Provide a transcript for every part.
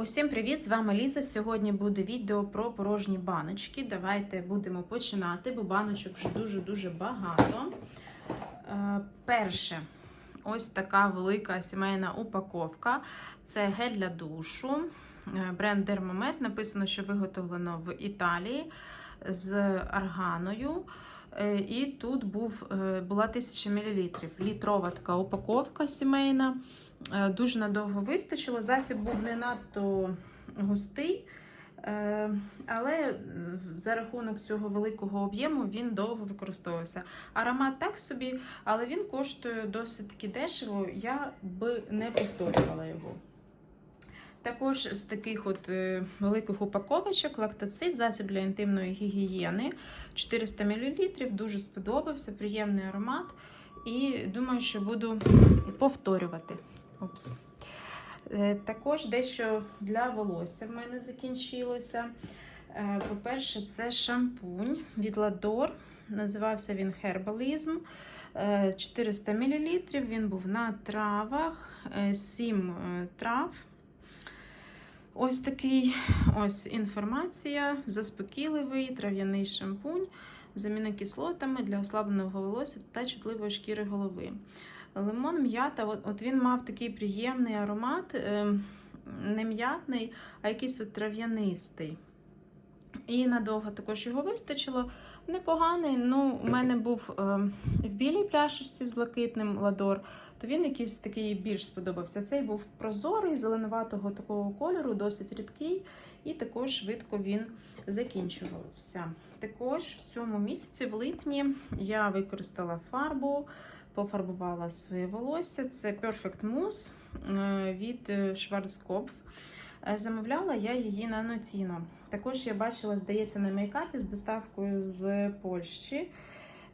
Усім привіт! З вами Ліза. Сьогодні буде відео про порожні баночки. Давайте будемо починати, бо баночок вже дуже-дуже багато. Е, перше, ось така велика сімейна упаковка. Це гель для душу. Е, Бренд Dermomed. Написано, що виготовлено в Італії з арганою. Е, І тут був, е, була 1000 мл. Літрова така упаковка сімейна. Е, Дуже надовго вистачило. Засіб був не надто густий, але за рахунок цього великого об'єму він довго використовувався. Аромат так собі, але він коштує досить таки дешево. Я би не повторювала його. Також з таких от е, великих упаковочок лактоцит, засіб для інтимної гігієни 400 мл. Дуже сподобався, приємний аромат. І думаю, що буду повторювати. Опс. Е, Також дещо для волосся в мене закінчилося. Е, По-перше, це шампунь від Lador. Називався він Herbalism. Е, 400 мл. Він був на травах, 7 трав. Ось такий ось інформація. Заспокійливий трав'яний шампунь з амінокислотами для ослабленого волосся та чутливої шкіри голови. Лимон м'ята, от, він мав такий приємний аромат, е, не м'ятний, а якийсь от трав'янистий. І надовго також його вистачило. Непоганий. Ну, у мене був е, в білій пляшечці з блакитним ладор, то він якийсь такий більш сподобався. Цей був прозорий, зеленуватого такого кольору, досить рідкий, і також швидко він закінчувався. Також в цьому місяці, в липні, я використала фарбу, пофарбувала своє волосся. Це Perfect Mousse е, від Schwarzkopf. Е, Замовляла я її на Notino. Також я бачила, здається, на мейкапі з доставкою з Польщі.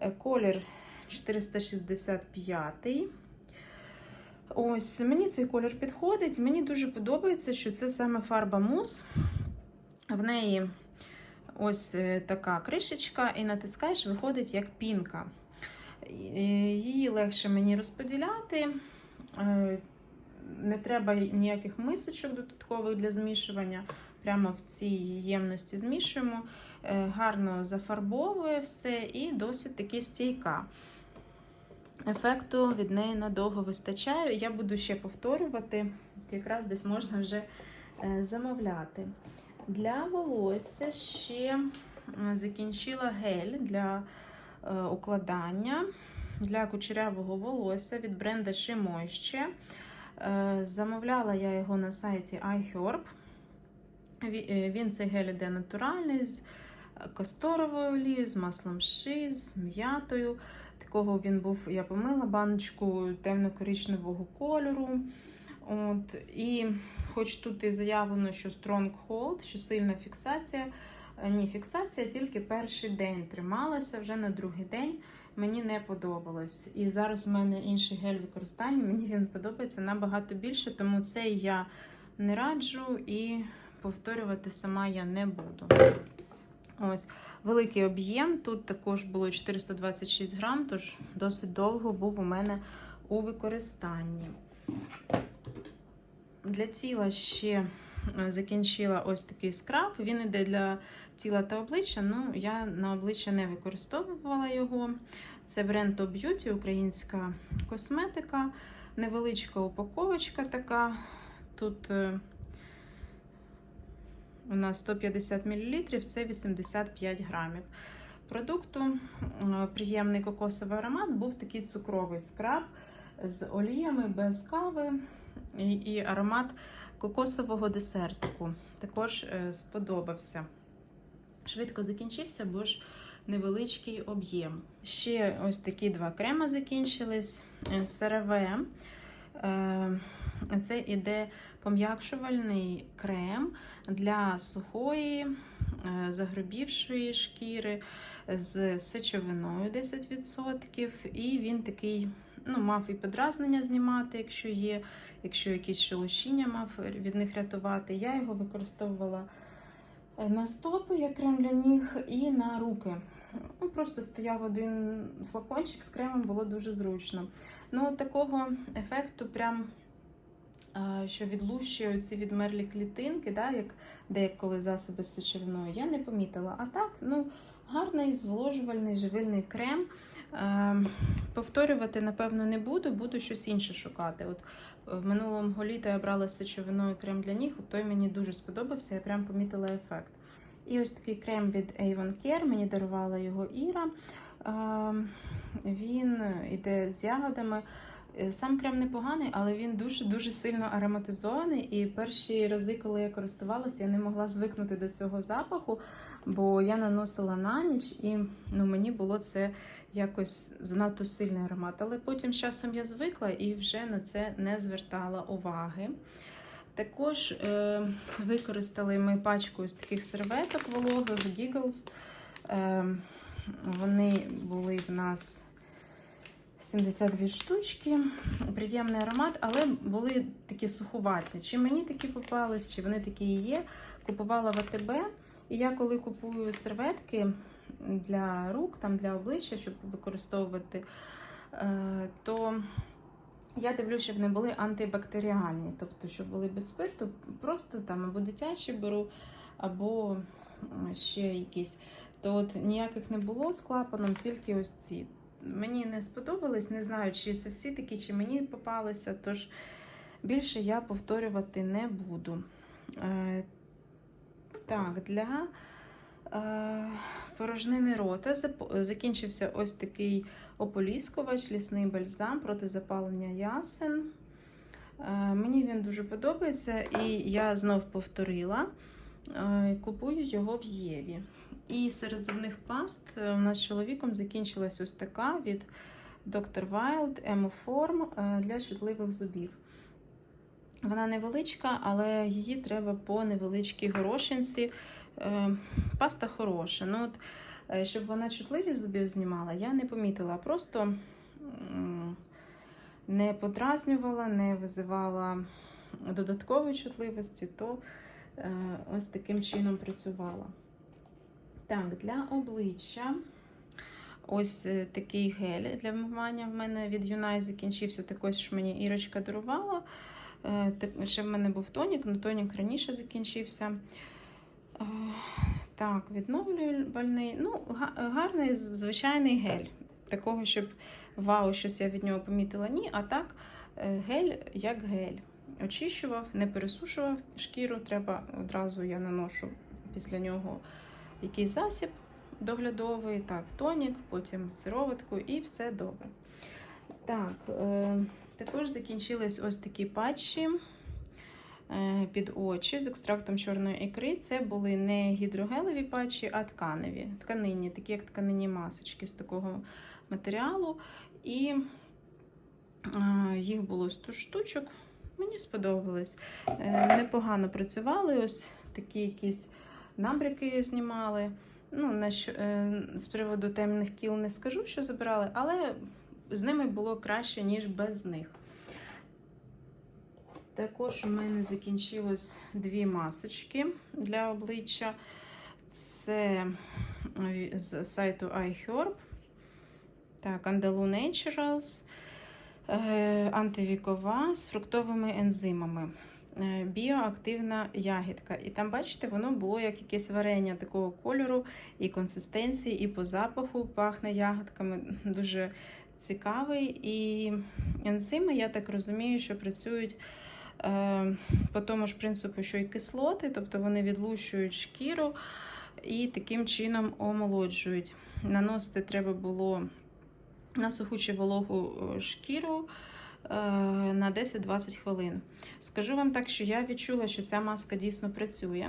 Е, Колір 465. Ось, мені цей колір підходить. Мені дуже подобається, що це саме фарба мус. В неї ось е, така кришечка, і натискаєш, виходить як пінка. Її легше мені розподіляти. Не треба ніяких мисочок додаткових для змішування. Прямо в цій ємності змішуємо. Е, Гарно зафарбовує все і досить таки стійка. Ефекту від неї надовго вистачає. Я буду ще повторювати, якраз десь можна вже е, замовляти. Для волосся ще е, закінчила гель для укладання для кучерявого волосся від бренду She Moisture. Е, Замовляла я його на сайті iHerb. Е, Він цей гель іде натуральний з касторовою олією, з маслом ши, з м'ятою. Такого він був, я помила баночку темно-коричневого кольору. От, і хоч тут і заявлено, що strong hold, що сильна фіксація. е, Ні, фіксація тільки перший день трималася, вже на другий день мені не подобалось. І зараз в мене інший гель використання, мені він подобається набагато більше, тому цей я не раджу і повторювати сама я не буду. Ось великий об'єм. Тут також було 426 грам, тож досить довго був у мене у використанні. Для тіла ще закінчила ось такий скраб. Він іде для тіла та обличчя. Ну, я на обличчя не використовувала його. Це бренд Beauty, українська косметика. Невеличка упаковочка така. Тут е, у нас 150 мл, це 85 грамів. Продукту е, приємний кокосовий аромат, був такий цукровий скраб з оліями без кави і аромат кокосового десертику. Також е, сподобався. Швидко закінчився, бо ж невеличкий об'єм. Ще ось такі два крема закінчились. Е, СРВ. Е, Це іде пом'якшувальний крем для сухої, загрубівшої шкіри з сечовиною 10%. І він такий ну, мав і подразнення знімати, якщо є, якщо якісь шелушіння мав від них рятувати. Я його використовувала е, на стопи, як крем для ніг, і на руки. Ну, Просто стояв один флакончик з кремом, було дуже зручно. Ну, такого ефекту прям е, що відлущує ці відмерлі клітинки, да, як деколи засоби з сечовиною, я не помітила. А так, ну, гарний зволожувальний живильний крем. Е, Повторювати, напевно, не буду, буду щось інше шукати. От е, минулого літа я брала з сечовиною крем для ніг, от той мені дуже сподобався, я прям помітила ефект. І ось такий крем від Avon Care, мені дарувала його Іра. Е, Він іде з ягодами. Е, Сам крем непоганий, але він дуже-дуже сильно ароматизований. І перші рази, коли я користувалася, я не могла звикнути до цього запаху, бо я наносила на ніч, і ну, мені було це якось занадто сильний аромат. Але потім з часом я звикла і вже на це не звертала уваги. Також е, використали ми пачку з таких серветок вологих Giggles. Е, вони були в нас 72 штучки. Приємний аромат, але були такі сухуваті. Чи мені такі попались, чи вони такі і є. Купувала в АТБ. І я коли купую серветки для рук, там для обличчя, щоб використовувати, е, то я дивлюся, щоб не були антибактеріальні, тобто, щоб були без спирту, просто там або дитячі беру, або ще якісь. То от ніяких не було з клапаном, тільки ось ці. Мені не сподобались, не знаю, чи це всі такі, чи мені попалися, тож більше я повторювати не буду. Е, так, для е, порожнини рота закінчився ось такий ополіскувач, лісний бальзам проти запалення ясен. Е, Мені він дуже подобається, і я знов повторила. Е, Купую його в Єві. І серед зубних паст е, у нас з чоловіком закінчилась ось така від Dr. Wild Emoform е, для чутливих зубів. Вона невеличка, але її треба по невеличкій горошинці. Е, Паста хороша. Ну, от, щоб вона чутливі зубів знімала, я не помітила. Просто не подразнювала, не визивала додаткової чутливості, то ось таким чином працювала. Так, для обличчя. Ось е, такий гель для вмивання в мене від Юнай закінчився. Також мені Ірочка дарувала. Е, Ще в мене був тонік, але тонік раніше закінчився. Е, Так, відновлювальний. Ну, гарний звичайний гель. Такого, щоб вау, щось я від нього помітила, ні. А так, е, гель як гель. Очищував, не пересушував шкіру. Треба одразу я наношу після нього якийсь засіб доглядовий, так, тонік, потім сироватку і все добре. Так, е, також закінчились ось такі патчі е, під очі з екстрактом чорної ікри. Це були не гідрогелеві патчі, а тканеві. Тканинні, такі як тканинні масочки з такого матеріалу. І е, їх було 100 штучок. Мені сподобалось. Е, непогано працювали. Ось такі якісь набряки знімали. Ну, на що, е, з приводу темних кіл не скажу, що забирали, але з ними було краще, ніж без них. Також у мене закінчилось дві масочки для обличчя. Це з сайту iHerb. Так, Andalou Naturals. Е, Антивікова з фруктовими ензимами. Е, Біоактивна ягідка. І там, бачите, воно було як якесь варення такого кольору і консистенції, і по запаху пахне ягодками. Дуже цікавий. І ензими, я так розумію, що працюють е, по тому ж принципу, що і кислоти, тобто вони відлущують шкіру і таким чином омолоджують. Наносити треба було на сухучу вологу е, шкіру е, на 10-20 хвилин. Скажу вам так, що я відчула, що ця маска дійсно працює,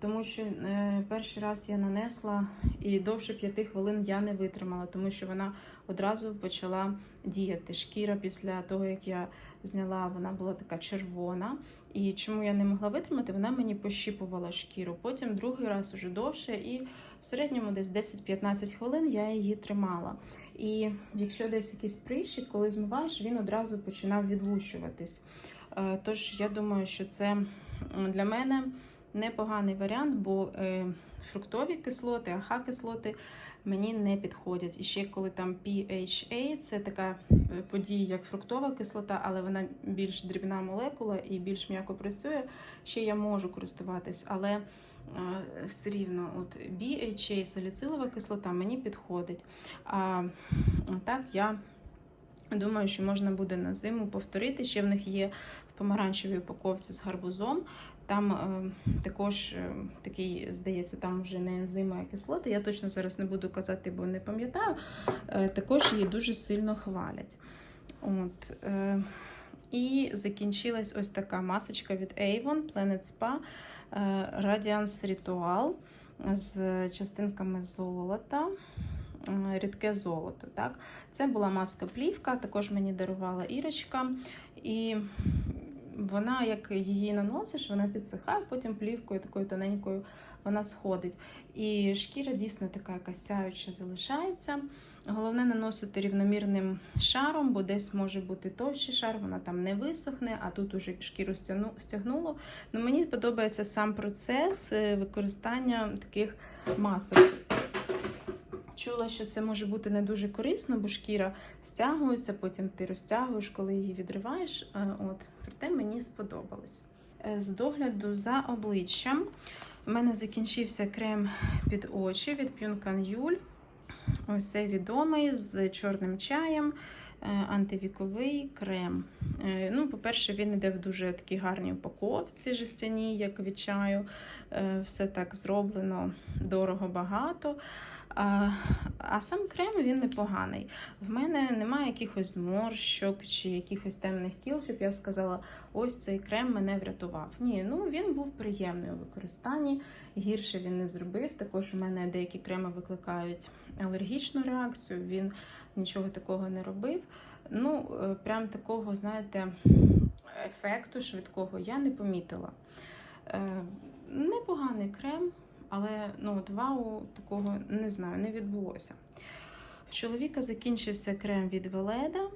тому що е, перший раз я нанесла і довше 5 хвилин я не витримала, тому що вона одразу почала діяти. Шкіра після того, як я зняла, вона була така червона. І чому я не могла витримати, вона мені пощіпувала шкіру. Потім другий раз уже довше, і в середньому десь 10-15 хвилин я її тримала. І якщо десь якийсь прищик, коли змиваєш, він одразу починав відлущуватись. Е, Тож я думаю, що це для мене непоганий варіант, бо е, фруктові кислоти, аха кислоти мені не підходять. І ще коли там PHA, це така е, подія, як фруктова кислота, але вона більш дрібна молекула і більш м'яко працює. Ще я можу користуватись, але е, все рівно, от BHA, саліцилова кислота мені підходить. А так я думаю, що можна буде на зиму повторити. Ще в них є в помаранчевій упаковці з гарбузом. Там е, також е, такий, здається, там вже не ензими, а кислоти. Я точно зараз не буду казати, бо не пам'ятаю. Е, також її дуже сильно хвалять. От, е, і закінчилась ось така масочка від Avon Planet Spa е, Radiance Ritual з частинками золота. Рідке золото. Так? Це була маска плівка, також мені дарувала Ірочка. І вона, як її наносиш, вона підсихає, потім плівкою такою тоненькою вона сходить. І шкіра дійсно така якась залишається. Головне наносити рівномірним шаром, бо десь може бути товщий шар, вона там не висохне, а тут уже шкіру стягнуло. Ну, мені подобається сам процес е, використання таких масок. Чула, що це може бути не дуже корисно, бо шкіра стягується, потім ти розтягуєш, коли її відриваєш. Е, От, проте мені сподобалось. Е, З догляду за обличчям у мене закінчився крем під очі від П'юнкан Юль. Ось цей відомий з чорним чаєм, антивіковий крем. Е, Ну, по-перше, він йде в дуже такій гарній упаковці жестяній, як від чаю. Е, Все так зроблено дорого багато. А, а сам крем він непоганий. В мене немає якихось зморщок чи якихось темних кіл, щоб я сказала, ось цей крем мене врятував. Ні, ну він був приємний у використанні, гірше він не зробив. Також у мене деякі креми викликають алергічну реакцію, він нічого такого не робив. Ну, е, прям такого, знаєте, ефекту швидкого я не помітила. Е, Непоганий крем, але ну, от вау, такого не знаю, не відбулося. В чоловіка закінчився крем від Веледа.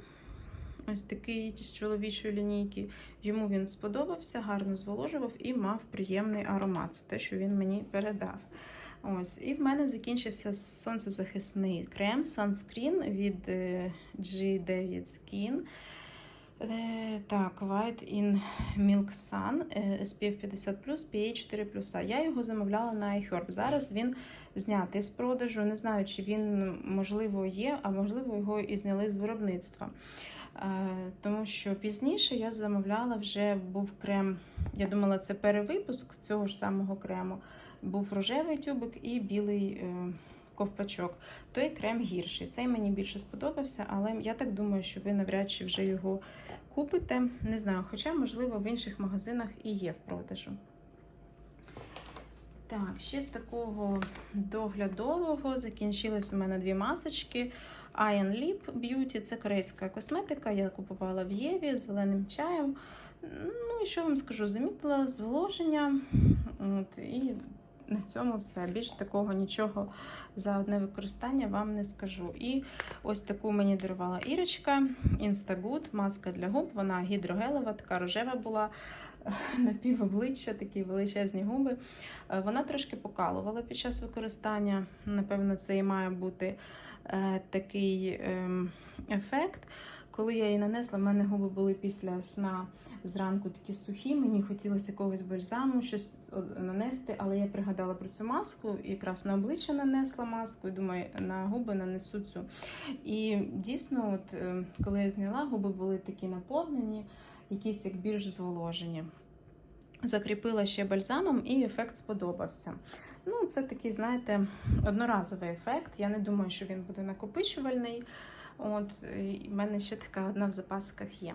Ось такий з чоловічої лінійки. Йому він сподобався, гарно зволожував і мав приємний аромат. Це те, що він мені передав. Ось, і в мене закінчився сонцезахисний крем Sunscreen від е, G9 Skin. Е, Так, White in Milk Sun SPF 50 PA 4 Я його замовляла на iHerb. Зараз він знятий з продажу. Не знаю, чи він, можливо, є, а можливо, його і зняли з виробництва. Тому що пізніше я замовляла вже був крем. Я думала, це перевипуск цього ж самого крему. Був рожевий тюбик і білий е, ковпачок. Той крем гірший. Цей мені більше сподобався, але я так думаю, що ви навряд чи вже його купите. Не знаю, хоча, можливо, в інших магазинах і є в продажу. Так, ще з такого доглядового закінчились у мене дві масочки. Iron Lip Beauty це корейська косметика. Я купувала в Єві з зеленим чаєм. Ну і що вам скажу? Замітила зволоження. От, і на цьому все. Більш такого нічого за одне використання вам не скажу. І ось таку мені дарувала Ірочка Instagood, маска для губ. Вона гідрогелева, така рожева була. На пів обличчя, такі величезні губи. Е, Вона трошки покалувала під час використання. Напевно, це і має бути такий ем, ефект. Коли я її нанесла, в мене губи були після сна зранку такі сухі. Мені хотілося якогось бальзаму, щось нанести, але я пригадала про цю маску якраз на обличчя нанесла маску, і думаю, на губи нанесу цю. І дійсно, от е, коли я зняла, губи були такі наповнені, якісь як більш зволожені. Закріпила ще бальзамом, і ефект сподобався. Ну, це такий, знаєте, одноразовий ефект. Я не думаю, що він буде накопичувальний. От, і в мене ще така одна в запасках є.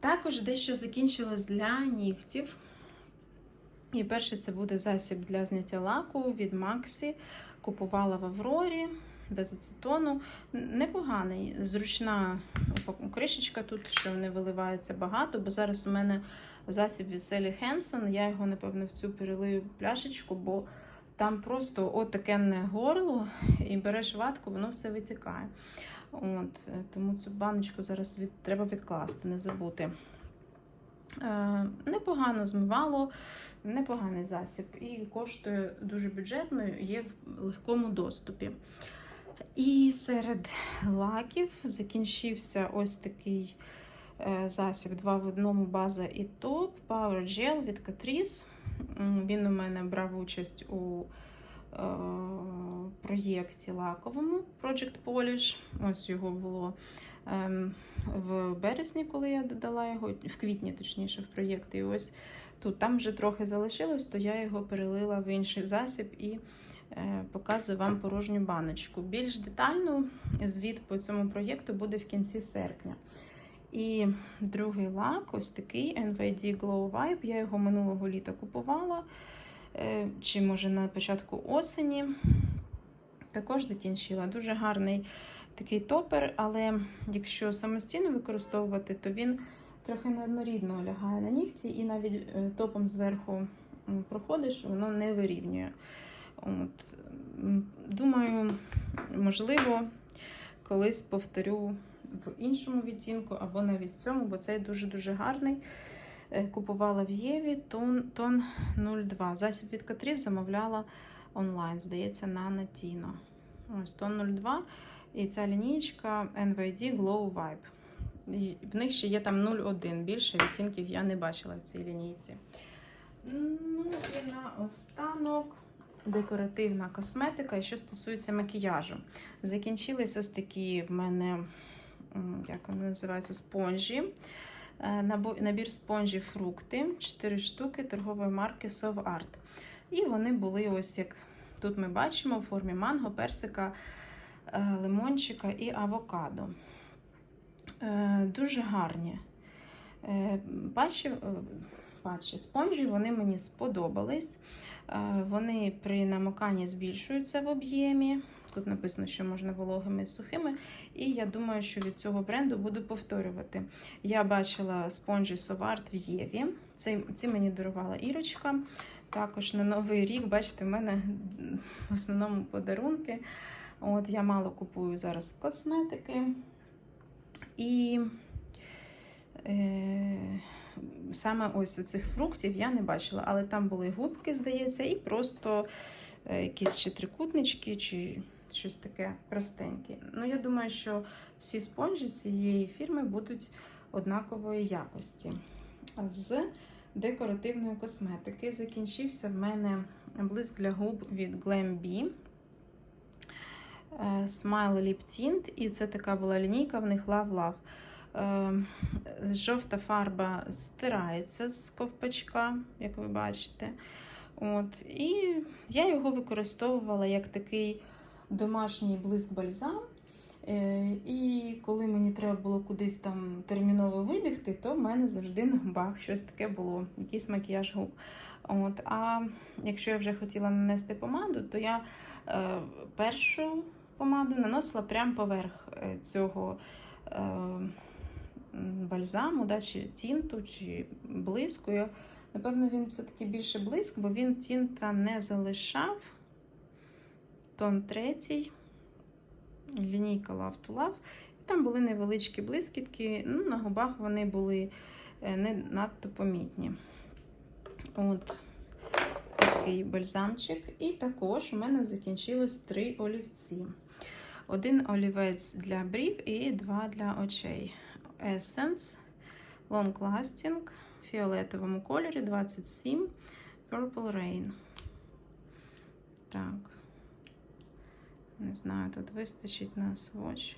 Також дещо закінчилось для нігтів. І перше це буде засіб для зняття лаку від Максі. Купувала в Аврорі без ацетону. Непоганий, зручна кришечка тут, що не виливається багато, бо зараз у мене засіб від Селі Хенсон. Я його, напевно, в цю перелию пляшечку, бо там просто отакенне горло, і береш ватку, воно все витікає. От, Тому цю баночку зараз від, треба відкласти, не забути. Е, Непогано змивало, непоганий засіб і коштує дуже бюджетно, є в легкому доступі. І серед лаків закінчився ось такий е, засіб 2 в одному база і топ Power Gel від Catrice. Він у мене брав участь у е, проєкті лаковому Project Polish. Ось його було ем, в березні, коли я додала його, в квітні, точніше, в проєкт. І ось тут там вже трохи залишилось, то я його перелила в інший засіб і е, показую вам порожню баночку. Більш детально звіт по цьому проєкту буде в кінці серпня. І другий лак, ось такий NVD Glow Vibe. Я його минулого літа купувала, е, чи може на початку осені. Також закінчила. Дуже гарний такий топер, але якщо самостійно використовувати, то він трохи неоднорідно лягає на нігті, і навіть е, топом зверху проходиш, воно не вирівнює. От. Думаю, можливо, колись повторю в іншому відтінку або навіть в цьому, бо цей дуже-дуже гарний. Е, Купувала в Єві тон, тон 02. Засіб від Catrice замовляла онлайн, здається, на Натіно. Ось тон 02. І ця лінійка NVD Glow Vibe. І в них ще є там 0,1. Більше відтінків я не бачила в цій лінійці. Ну і наостанок декоративна косметика. І що стосується макіяжу. Закінчились ось такі в мене, як вони називаються, спонжі. Е, Набір спонжів фрукти, 4 штуки торгової марки Sov Art. І вони були ось як тут ми бачимо в формі манго, персика, е, лимончика і авокадо. Е, Дуже гарні. Патчі, патчі, спонжі вони мені сподобались. Вони при намоканні збільшуються в об'ємі. Тут написано, що можна вологими і сухими. І я думаю, що від цього бренду буду повторювати. Я бачила спонжі Соварт в Єві. Ці, ці мені дарувала Ірочка. Також на Новий рік, бачите, в мене в основному подарунки. От Я мало купую зараз косметики. І е, саме ось цих фруктів я не бачила, але там були губки, здається, і просто е, якісь ще трикутнички, чи щось таке простеньке. Ну, я думаю, що всі спонжі цієї фірми будуть однакової якості. З декоративної косметики закінчився в мене блиск для губ від Glam е, Smile Lip Tint, і це така була лінійка в них Love Love. Е, Жовта фарба стирається з ковпачка, як ви бачите. От. І я його використовувала як такий домашній блиск бальзам. Е, І коли мені треба було кудись там терміново вибігти, то в мене завжди на губах щось таке було, якийсь макіяж губ. От. А якщо я вже хотіла нанести помаду, то я е, першу помаду наносила прямо поверх е, цього е, бальзаму, да, чи тінту, чи блиску. Напевно, він все-таки більше блиск, бо він тінта не залишав. Тон третій, лінійка Love to Love. І там були невеличкі блискітки. Ну, на губах вони були е, не надто помітні. От такий бальзамчик. І також у мене закінчилось три олівці. Один олівець для брів і два для очей. Essence Long Lasting в фіолетовому кольорі 27 Purple Rain. Так. Не знаю, тут вистачить на сводч.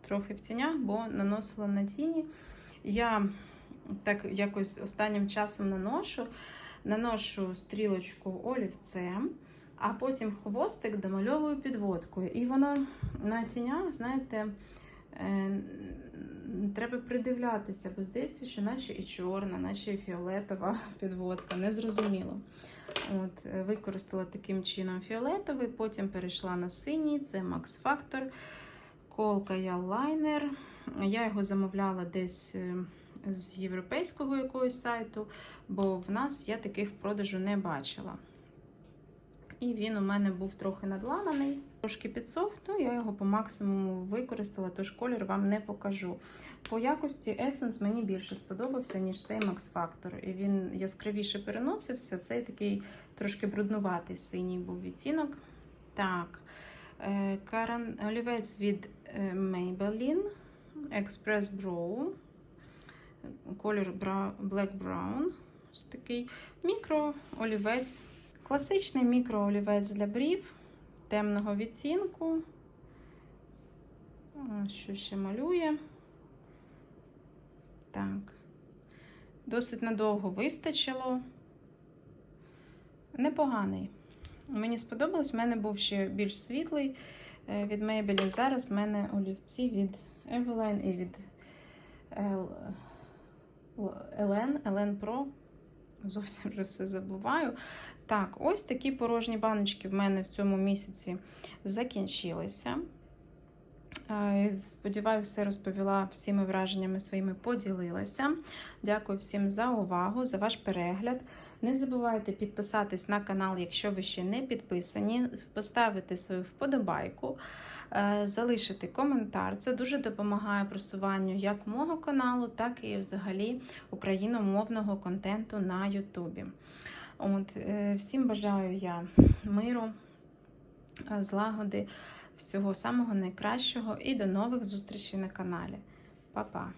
Трохи в тінях, бо наносила на тіні. Я так якось останнім часом наношу. Наношу стрілочку олівцем, а потім хвостик домальовую підводкою. І воно на тінях, знаєте, е, треба придивлятися, бо здається, що наче і чорна, наче і фіолетова підводка. Незрозуміло. От, е, Використала таким чином фіолетовий, потім перейшла на синій, це Max Factor. Колка я лайнер. Я його замовляла десь е, з європейського якогось сайту, бо в нас я таких в продажу не бачила. І він у мене був трохи надламаний. Трошки підсох, ну я його по максимуму використала, тож колір вам не покажу. По якості Essence мені більше сподобався, ніж цей Max Factor. І він яскравіше переносився. Цей такий трошки бруднуватий синій був відтінок. Так, е, каран... олівець від е, Maybelline Express Brow. Колір. Black Brown. Ось такий мікроолівець. Класичний мікроолівець для брів темного відтінку. Що ще малює. Так. Досить надовго вистачило. Непоганий. Мені сподобалось, в мене був ще більш світлий е, від Maybelline. Зараз в мене олівці від Eveline і від Elen, Elen Pro. Зовсім вже все забуваю. Так, ось такі порожні баночки в мене в цьому місяці закінчилися. Е, Сподіваюся, все розповіла всіми враженнями своїми поділилася. Дякую всім за увагу, за ваш перегляд. Не забувайте підписатись на канал, якщо ви ще не підписані, поставити свою вподобайку, е, залишити коментар. Це дуже допомагає просуванню як мого каналу, так і взагалі україномовного контенту на Ютубі. От, е, всім бажаю я миру, е, злагоди, всього самого найкращого і до нових зустрічей на каналі. Па-па!